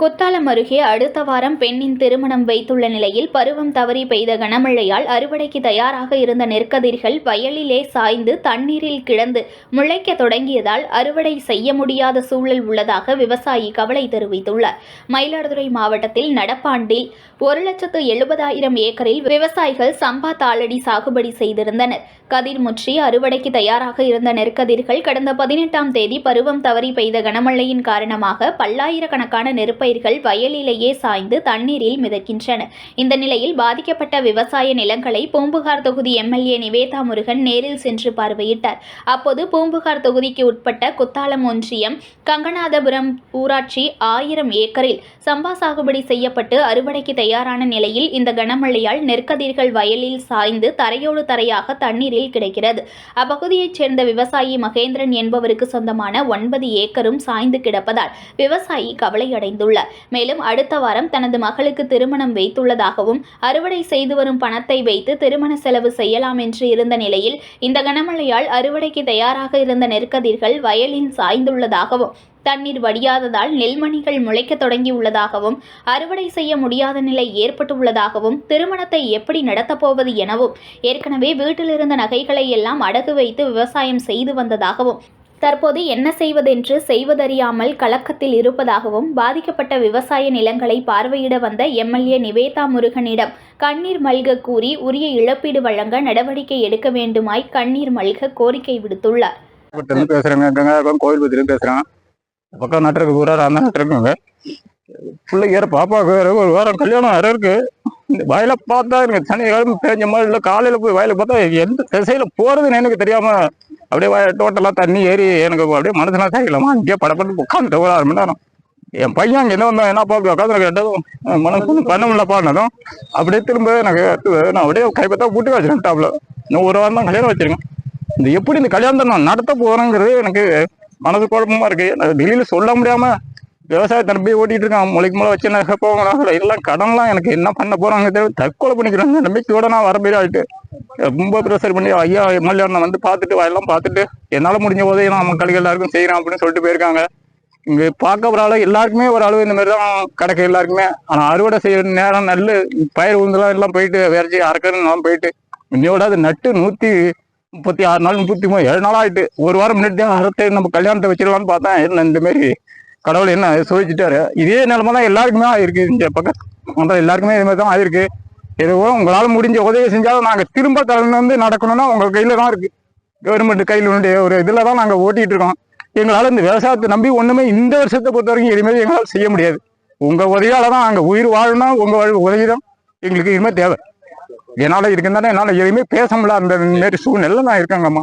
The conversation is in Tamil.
Kuttalam அருகே அடுத்த வாரம் பெண்ணின் திருமணம் வைத்துள்ள நிலையில் பருவம் தவறி பெய்த கனமழையால் அறுவடைக்கு தயாராக இருந்த நெற்கதிர்கள் வயலிலே சாய்ந்து தண்ணீரில் கிடந்து முளைக்க தொடங்கியதால் அறுவடை செய்ய முடியாத சூழல் உள்ளதாக விவசாயி கவலை தெரிவித்துள்ளார். மயிலாடுதுறை மாவட்டத்தில் நடப்பாண்டில் ஒரு லட்சத்து எழுபதாயிரம் ஏக்கரில் விவசாயிகள் சம்பா தாளடி சாகுபடி செய்திருந்தனர். கதிர் முற்றி அறுவடைக்கு தயாராக இருந்த நெற்கதிர்கள் கடந்த பதினெட்டாம் தேதி பருவம் தவறி பெய்த கனமழையின் காரணமாக பல்லாயிரக்கணக்கான நெருப்பை பயிர்கள் வயலிலேயே சாய்ந்து தண்ணீரில் மிதக்கின்றன. இந்த நிலையில் பாதிக்கப்பட்ட விவசாய நிலங்களை பூம்புகார் தொகுதி எம்எல்ஏ நிவேதா முருகன் நேரில் சென்று பார்வையிட்டார். அப்போது பூம்புகார் தொகுதிக்கு உட்பட்ட குத்தாலம் ஒன்றியம் கங்கநாதபுரம் ஊராட்சி ஆயிரம் ஏக்கரில் சம்பா சாகுபடி செய்யப்பட்டு அறுவடைக்கு தயாரான நிலையில் இந்த கனமழையால் நெற்கதிர்கள் வயலில் சாய்ந்து தரையோடு தரையாக தண்ணீரில் கிடைக்கிறது. அப்பகுதியைச் சேர்ந்த விவசாயி மகேந்திரன் என்பவருக்கு சொந்தமான ஒன்பது ஏக்கரும் சாய்ந்து கிடப்பதால் விவசாயி கவலையடைந்துள்ளார். மேலும் அடுத்த வாரம் தனது மகளுக்கு திருமணம் வைத்துள்ளதாகவும் அறுவடை செய்து வரும் பணத்தை வைத்து திருமண செலவு செய்யலாம் என்று இருந்த நிலையில் இந்த கனமழையால் அறுவடைக்கு தயாராக இருந்த நெற்கதிர்கள் வயலில் சாய்ந்துள்ளதாகவும் தண்ணீர் வடியாததால் நெல்மணிகள் முளைக்க தொடங்கியுள்ளதாகவும் அறுவடை செய்ய முடியாத நிலை ஏற்பட்டுள்ளதாகவும் திருமணத்தை எப்படி நடத்தப்போவது எனவும் ஏற்கனவே வீட்டில் இருந்த நகைகளை எல்லாம் அடகு வைத்து விவசாயம் செய்து வந்ததாகவும் தற்போது என்ன செய்வதென்று செய்வதறியாமல் கலக்கத்தில் இருப்பதாகவும் பாதிக்கப்பட்ட விவசாய நிலங்களை பார்வையிட வந்த எம்எல்ஏ நிவேதா முருகனிடம் கண்ணீர் மல்க கூறி உரிய இழப்பீடு வழங்க நடவடிக்கை எடுக்க வேண்டுமாய் கண்ணீர் மல்க கோரிக்கை விடுத்துள்ளார். இருந்து பேசுறேங்க கோயில்பத்திலும் பேசுறேன் பக்கம் நட்டுருக்கு பூரா அந்த நட்டுருக்குங்க. பிள்ளைங்க வேற பாப்பாவுக்கு வேற ஒரு வாரம் கல்யாணம் வேற இருக்கு. இந்த வயலை பார்த்தா எனக்கு சனி சனிக்கிழமை பேஞ்ச மாதிரி இல்லை காலையில் போய் வயலை பார்த்தா எந்த திசையில் போகிறதுன்னு எனக்கு தெரியாமல் அப்படியே டோட்டலாக தண்ணி ஏறி எனக்கு அப்படியே மனசுலாம் சரியில்லாமா அங்கேயே படப்பட்டு உட்காந்துட்டு ஒரு ஆறு மணி நேரம். என் பையன் அங்கே என்ன வந்தோம் என்ன பார்க்க உட்காந்து கேட்டதும் மனசு பண்ண முடியலப்பானதும் அப்படியே திரும்ப எனக்கு நான் அப்படியே கைப்பத்தா கூட்டி வச்சிருக்கேன் டாப்ல இன்னும் ஒரு வாரம் தான் கல்யாணம் வச்சிருக்கேன். இந்த எப்படி இந்த கல்யாணத்தை நான் நடத்த போறேங்கிறது எனக்கு மனது குழப்பமா இருக்கு. நான் வெளியில சொல்ல முடியாம விவசாயத்தை நம்பி ஓட்டிட்டு இருக்கான். முளைக்கு முளை வச்சு என்ன போகணும் இதெல்லாம் கடன்லாம் எனக்கு என்ன பண்ண போறாங்க தற்கொலை பண்ணிக்கிறாங்க. நம்பிக்கையோட நான் வர மாதிரி ஆயிட்டு. ரொம்ப ப்ரெஷர் பண்ணி ஐயா எம்எல்ஏ நான் வந்து பார்த்துட்டு எல்லாம் பார்த்துட்டு என்னால் முடிஞ்ச போதே நான் மக்களுக்கு எல்லாருக்கும் செய்கிறேன் அப்படின்னு சொல்லிட்டு போயிருக்காங்க. இங்கே பார்க்க ஒரு அளவு எல்லாருக்குமே ஒரு அளவு இந்த மாதிரி தான் கிடைக்கும் எல்லாருக்குமே. ஆனால் அறுவடை செய்யற நேரம் நெல் பயிர் உந்துலாம் எல்லாம் போயிட்டு விரைச்சி அறுக்கிறதுலாம் போயிட்டு இன்னையோட அது நட்டு நூற்றி முப்பத்தி ஆறு நாள் முப்பத்தி மூணு ஏழு நாள் ஆகிட்டு ஒரு வாரம் முன்னாடி தான் அறுத்து நம்ம கல்யாணத்தை வச்சிடலாம்னு பார்த்தேன். என்ன இந்தமாரி கடவுள் என்ன சொல்லிச்சிட்டாரு இதே நிலமை தான் எல்லாருக்குமே ஆயிருக்கு. இந்த பக்கம் எல்லாருக்குமே இது மாதிரி தான் ஆயிருக்கு. எதுவோ உங்களால் முடிஞ்ச உதவி செஞ்சாலும் நாங்கள் திரும்ப தலைமை வந்து நடக்கணும்னா உங்கள் கையில் தான் இருக்குது கவர்மெண்ட் கையில் உண்டு ஒரு இதில் தான் நாங்கள் ஓட்டிகிட்டு இருக்கோம். எங்களால் இந்த விவசாயத்தை நம்பி ஒன்றுமே இந்த வருஷத்தை பொறுத்த வரைக்கும் இனிமேல் எங்களால் செய்ய முடியாது. உங்கள் உதவியால் தான் நாங்கள் உயிர் வாழணும் உங்க உதவி தான் எங்களுக்கு இனிமேல் தேவை. என்னால் இருக்குன்னு என்னால் எதுவுமே பேச முடியல அந்த மாதிரி சூழ்நிலை நான் இருக்கேங்கம்மா.